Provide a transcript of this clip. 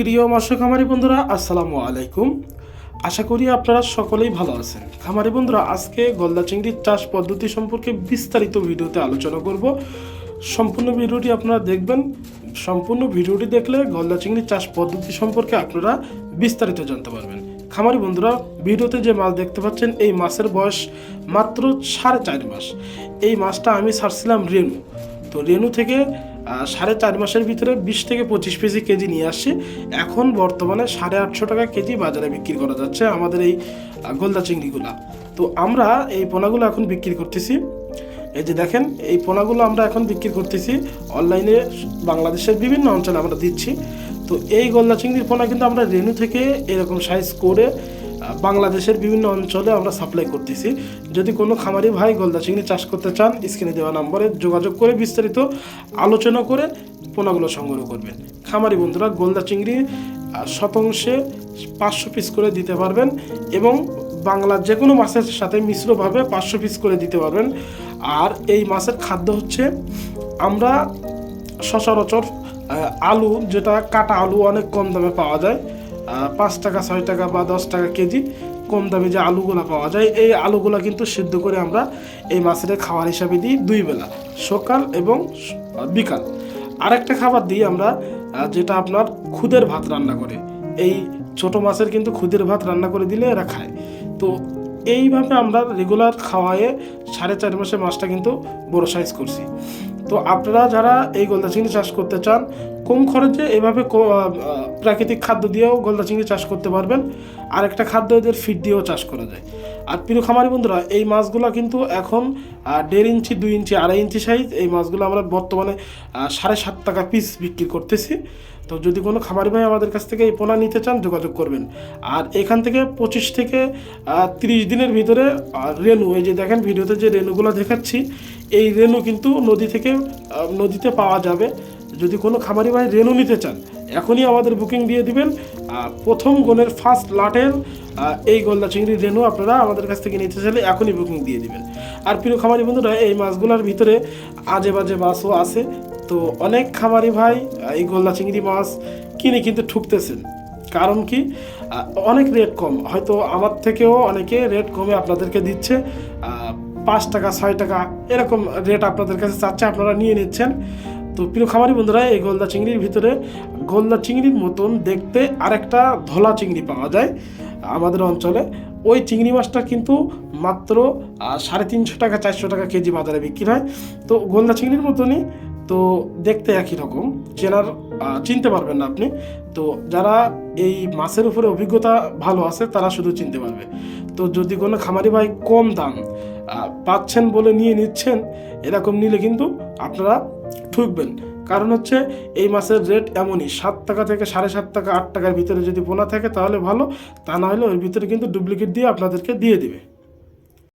প্রিয় মৎস্য খামারি বন্ধুরা, আসসালামু আলাইকুম। আশা করি আপনারা সকলেই ভালো আছেন। খামারি বন্ধুরা, আজকে গলদা চিংড়ির চাষ পদ্ধতি সম্পর্কে বিস্তারিত ভিডিওতে আলোচনা করব। সম্পূর্ণ ভিডিওটি আপনারা দেখবেন। সম্পূর্ণ ভিডিওটি দেখলে গলদা চিংড়ির চাষ পদ্ধতি সম্পর্কে আপনারা বিস্তারিত জানতে পারবেন। খামারি বন্ধুরা, ভিডিওতে যে মাছ দেখতে পাচ্ছেন, এই মাছের বয়স মাত্র সাড়ে চার মাস। এই মাছটা আমি ছাড়ছিলাম রেনু তো রেনু থেকে সাড়ে চার মাসের ভিতরে বিশ থেকে পঁচিশ কেজি কেজি নিয়ে আসছে এখন বর্তমানে সাড়ে আটশো টাকা কেজি বাজারে বিক্রি করা যাচ্ছে আমাদের এই গোলদা চিংড়িগুলা। তো আমরা এই পোনাগুলো এখন বিক্রি করতেছি। এই যে দেখেন, এই পোনাগুলো আমরা এখন বিক্রি করতেছি অনলাইনে, বাংলাদেশের বিভিন্ন অঞ্চলে আমরা দিচ্ছি। তো এই গলদা চিংড়ির পোনা কিন্তু আমরা রেনু থেকে এরকম সাইজ করে বাংলাদেশের বিভিন্ন অঞ্চলে আমরা সাপ্লাই করতেছি। যদি কোনো খামারি ভাই গলদা চিংড়ি চাষ করতে চান, স্ক্রিনে দেওয়া নম্বরে যোগাযোগ করে বিস্তারিত আলোচনা করে পোনাগুলো সংগ্রহ করবেন। খামারি বন্ধুরা, গলদা চিংড়ি শতাংশে পাঁচশো পিস করে দিতে পারবেন এবং বাংলার যে কোনো মাছের সাথে মিশ্রভাবে পাঁচশো পিস করে দিতে পারবেন। আর এই মাছের খাদ্য হচ্ছে, আমরা সচরাচর আলু, যেটা কাটা আলু অনেক কম দামে পাওয়া যায়। পাঁচ টাকা, ছয় টাকা বা দশ টাকা কেজি কম দামে যে আলুগুলো পাওয়া যায়, এই আলুগুলো কিন্তু সিদ্ধ করে আমরা এই মাছের খাবার হিসাবে দিই দুই বেলা, সকাল এবং বিকাল। আরেকটা খাবার দিই আমরা যেটা আপনার খুদের ভাত রান্না করে। এই ছোট মাছের কিন্তু খুদের ভাত রান্না করে দিলে এরা খায়। তো এইভাবে আমরা রেগুলার খাওয়ায়ে সাড়ে চার মাসে মাছটা কিন্তু বড় সাইজ করছি। তো আপনারা যারা এই গলদা চিংড়ি চাষ করতে চান কম খরচে আহ, প্রাকৃতিক খাদ্য দিয়েও গলদা চিংড়ি চাষ করতে পারবেন। আর একটা খাদ্য এদের ফিড দিয়েও চাষ করা যায়। আর প্রিয় খামারি বন্ধুরা এই মাছগুলো কিন্তু এখন দেড় ইঞ্চি দুই ইঞ্চি আড়াই ইঞ্চি সাইজ এই মাছগুলো আমরা বর্তমানে সাড়ে সাত টাকা পিস বিক্রি করতেছি। তো যদি কোনো খামারি ভাই আমাদের কাছ থেকে এই পোনা নিতে চান যোগাযোগ করবেন। আর এখান থেকে পঁচিশ থেকে তিরিশ দিনের ভিতরে রেনু এই যে দেখেন ভিডিওতে যে রেনুগুলো দেখাচ্ছি, এই রেনু কিন্তু নদী থেকে নদীতে পাওয়া যাবে। যদি কোনো খামারি ভাই রেনু নিতে চান, এখনই আমাদের বুকিং দিয়ে দিবেন। প্রথম গোলের ফার্স্ট লাটের এই গলদা চিংড়ি রেনু আপনারা আমাদের কাছ থেকে নিতে চাইলে এখনই বুকিং দিয়ে দিবেন। আর প্রিয় খামারি বন্ধুরা, এই মাছগুলোর ভিতরে আজে বাজে মাছও আছে। তো অনেক খামারি ভাই এই গলদা চিংড়ি মাছ কিনে কিন্তু ঠুকতেছেন। কারণ কি অনেক রেট কম। হয়তো আমার থেকেও অনেকে রেট কমে আপনাদেরকে দিচ্ছে। পাঁচ টাকা, ছয় টাকা এরকম রেট আপনাদের কাছে চাচ্ছে, আপনারা নিয়ে নিচ্ছেন। তো প্রিয় খামারি বন্ধুরা, এই গোলদা চিংড়ির ভিতরে গোলদা চিংড়ির মতন দেখতে আরেকটা ধলা চিংড়ি পাওয়া যায় আমাদের অঞ্চলে। ওই চিংড়ি মাছটা কিন্তু মাত্র সাড়ে তিনশো টাকা, চারশো টাকা কেজি বাজারে বিক্রি হয়। তো গোলদা চিংড়ির মতনই তো দেখতে একই রকম। চেনার চিনতে পারবেন না আপনি। তো যারা এই মাছের উপরে অভিজ্ঞতা ভালো আছে, তারা শুধু চিনতে পারবে। তো যদি কোনো খামারি ভাই কম দাম পাচ্ছেন বলে নিয়ে নিচ্ছেন, এরকম নিলে কিন্তু আপনারা ঠুকবেন। কারণ হচ্ছে এই মাছের রেট এমনই, সাত টাকা থেকে সাড়ে সাত টাকা, আট টাকার ভিতরে যদি পোনা থাকে তাহলে ভালো, তা না হলে ওর ভিতরে কিন্তু ডুপ্লিকেট দিয়ে আপনাদেরকে দিয়ে দিবে।